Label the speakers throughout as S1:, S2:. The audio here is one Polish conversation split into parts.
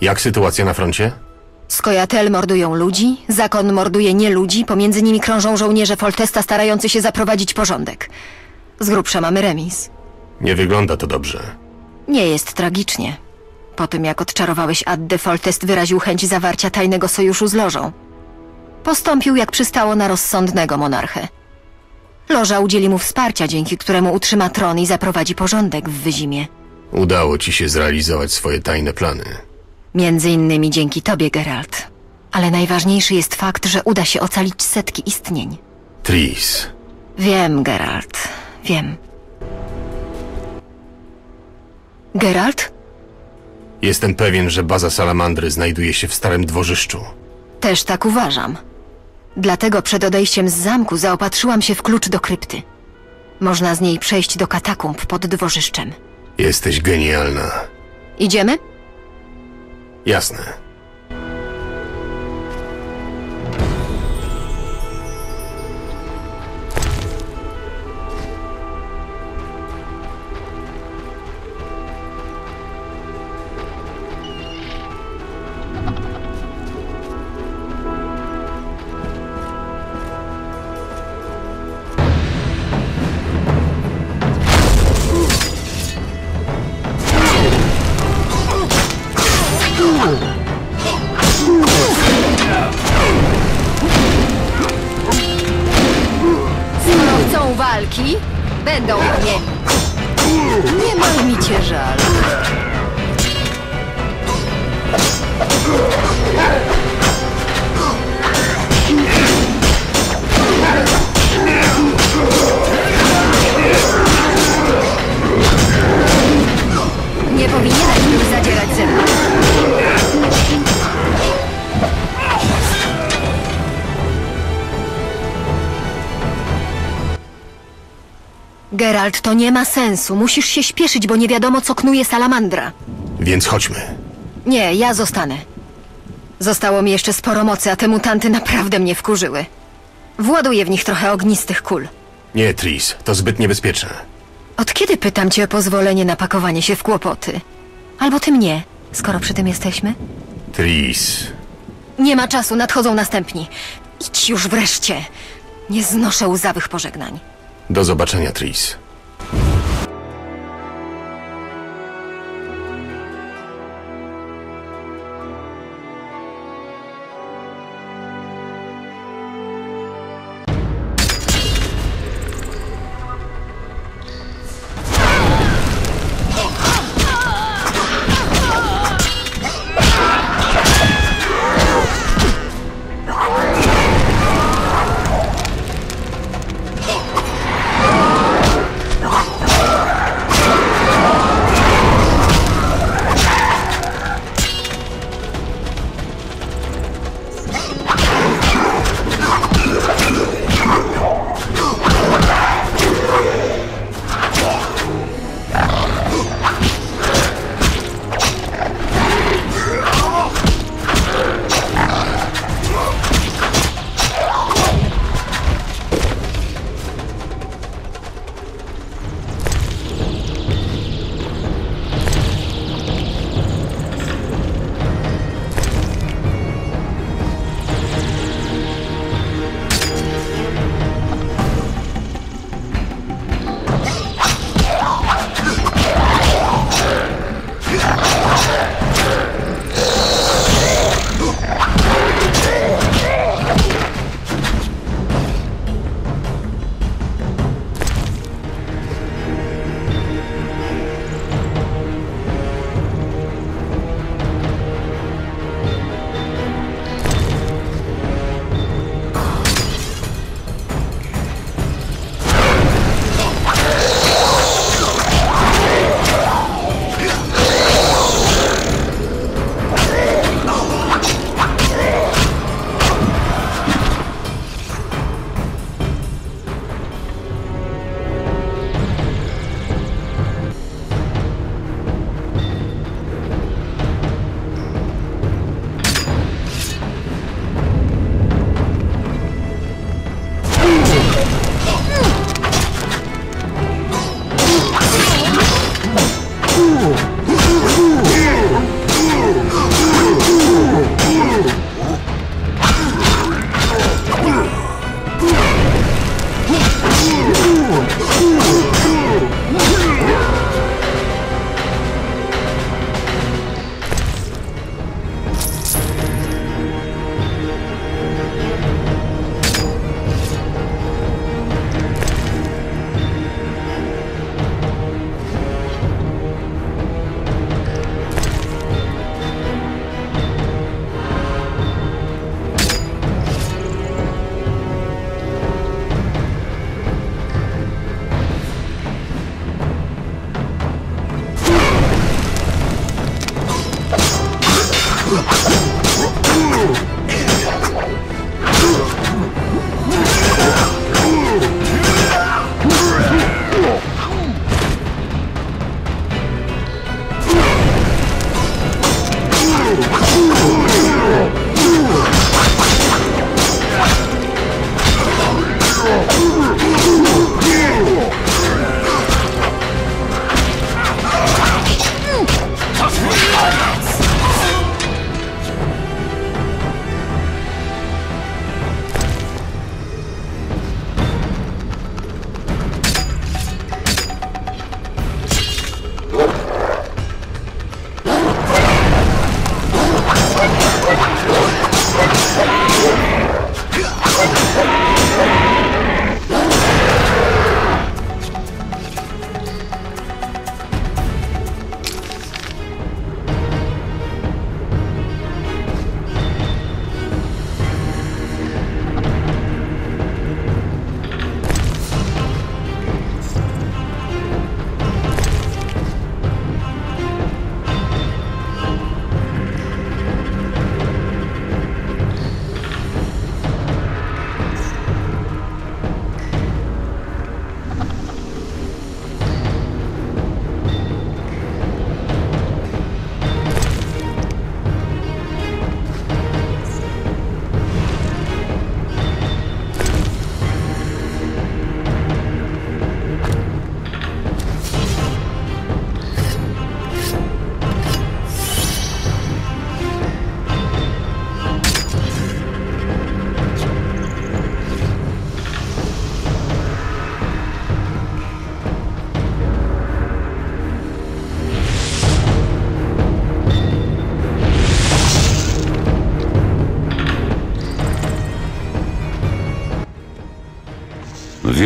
S1: Jak sytuacja na froncie?
S2: Skojatel mordują ludzi, zakon morduje nie ludzi, pomiędzy nimi krążą żołnierze Foltesta starający się zaprowadzić porządek. Z grubsza mamy remis.
S1: Nie wygląda to dobrze.
S2: Nie jest tragicznie. Po tym jak odczarowałeś Addy, Foltest wyraził chęć zawarcia tajnego sojuszu z Lożą. Postąpił jak przystało na rozsądnego monarchę. Loża udzieli mu wsparcia, dzięki któremu utrzyma tron i zaprowadzi porządek w Wyzimie.
S1: Udało ci się zrealizować swoje tajne plany.
S2: Między innymi dzięki tobie, Geralt. Ale najważniejszy jest fakt, że uda się ocalić setki istnień.
S1: Tris,
S2: Wiem, Geralt. Wiem. Geralt?
S1: jestem pewien, że baza salamandry znajduje się w starym dworzyszczu.
S2: Też tak uważam. Dlatego przed odejściem z zamku zaopatrzyłam się w klucz do krypty. Można z niej przejść do katakumb pod dworzyszczem.
S1: Jesteś genialna.
S2: Idziemy?
S1: Jasne.
S2: Będą mieli. Nie ma mi cię żal. Geralt, to nie ma sensu. Musisz się śpieszyć, bo nie wiadomo, co knuje salamandra.
S1: Więc chodźmy.
S2: Nie, ja zostanę. Zostało mi jeszcze sporo mocy, a te mutanty naprawdę mnie wkurzyły. Właduję w nich trochę ognistych kul.
S1: Nie, Tris, to zbyt niebezpieczne.
S2: Od kiedy pytam cię o pozwolenie na pakowanie się w kłopoty? Albo ty mnie, skoro przy tym jesteśmy?
S1: Tris,
S2: Nie ma czasu, nadchodzą następni. Idź już wreszcie. Nie znoszę łzawych pożegnań.
S1: do zobaczenia, Tris. 了。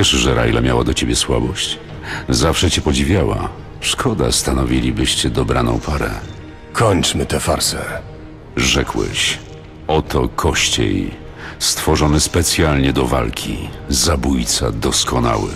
S3: Wiesz, że Raila miała do ciebie słabość? Zawsze cię podziwiała. Szkoda, stanowilibyście dobraną parę.
S1: Kończmy tę farsę.
S3: Rzekłeś. Oto kościej, stworzony specjalnie do walki. Zabójca doskonały.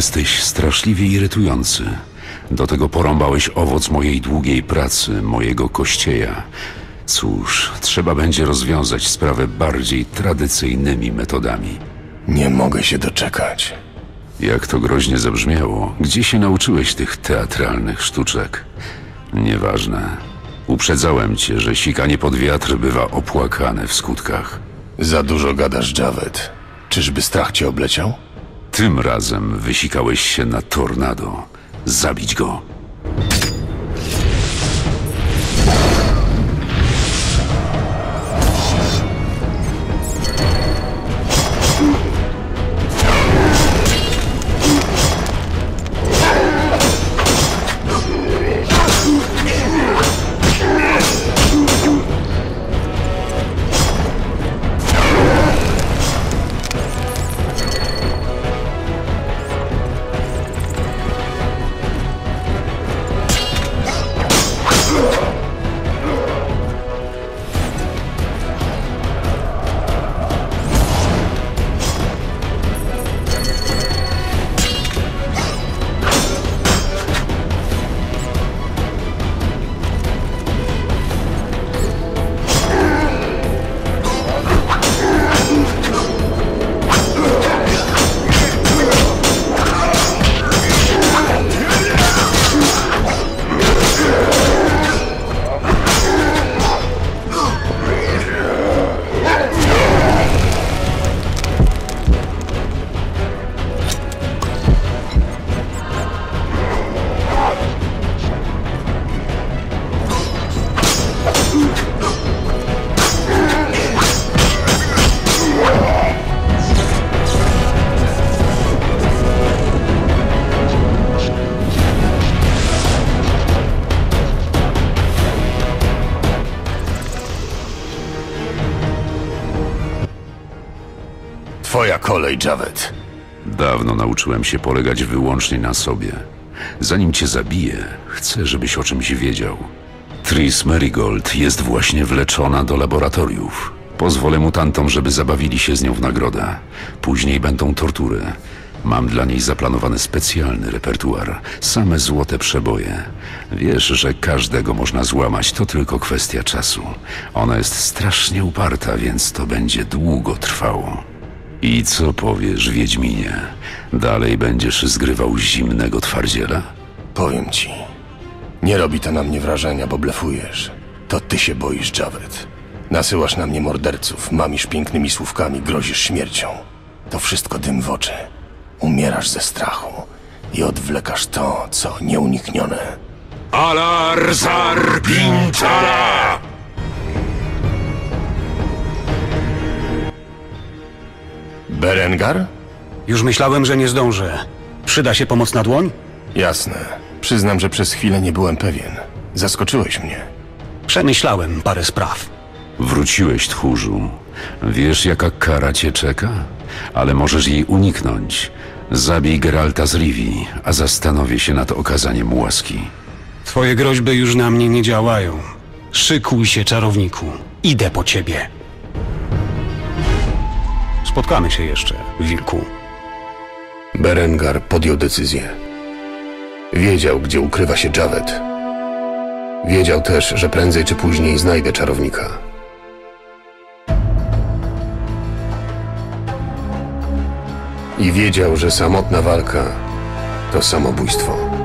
S3: Jesteś straszliwie irytujący. Do tego porąbałeś owoc mojej długiej pracy, mojego kościeja. Cóż, trzeba będzie rozwiązać sprawę bardziej tradycyjnymi metodami.
S1: Nie mogę się doczekać.
S3: Jak to groźnie zabrzmiało, gdzie się nauczyłeś tych teatralnych sztuczek? Nieważne. Uprzedzałem cię, że sikanie pod wiatr bywa opłakane w skutkach.
S1: Za dużo gadasz, Javed. Czyżby strach cię obleciał?
S3: Tym razem wysikałeś się na tornado. Zabić go.
S1: Kolej, Javed.
S3: Dawno nauczyłem się polegać wyłącznie na sobie. Zanim cię zabiję, chcę, żebyś o czymś wiedział. Tris Merigold jest właśnie wleczona do laboratoriów. Pozwolę mutantom, żeby zabawili się z nią w nagrodę. Później będą tortury. Mam dla niej zaplanowany specjalny repertuar. Same złote przeboje. Wiesz, że każdego można złamać, to tylko kwestia czasu. Ona jest strasznie uparta, więc to będzie długo trwało. I co powiesz, Wiedźminie? Dalej będziesz zgrywał zimnego twardziela?
S1: Powiem ci. Nie robi to na mnie wrażenia, bo blefujesz. To ty się boisz, Javed. Nasyłasz na mnie morderców, mamisz pięknymi słówkami, grozisz śmiercią. To wszystko dym w oczy. Umierasz ze strachu i odwlekasz to, co nieuniknione.
S3: Alar Zarpintala!
S1: Berengar?
S4: Już myślałem, że nie zdążę. Przyda się pomocna dłoń?
S1: Jasne. Przyznam, że przez chwilę nie byłem pewien. Zaskoczyłeś mnie.
S4: Przemyślałem parę spraw.
S3: Wróciłeś, tchórzu. Wiesz, jaka kara cię czeka? Ale możesz jej uniknąć. Zabij Geralta z Rivi, a zastanowię się nad okazaniem łaski.
S4: Twoje groźby już na mnie nie działają. Szykuj się, czarowniku. Idę po ciebie. Spotkamy się jeszcze, wilku.
S1: Berengar podjął decyzję. Wiedział, gdzie ukrywa się Javed. Wiedział też, że prędzej czy później znajdę czarownika. I wiedział, że samotna walka to samobójstwo.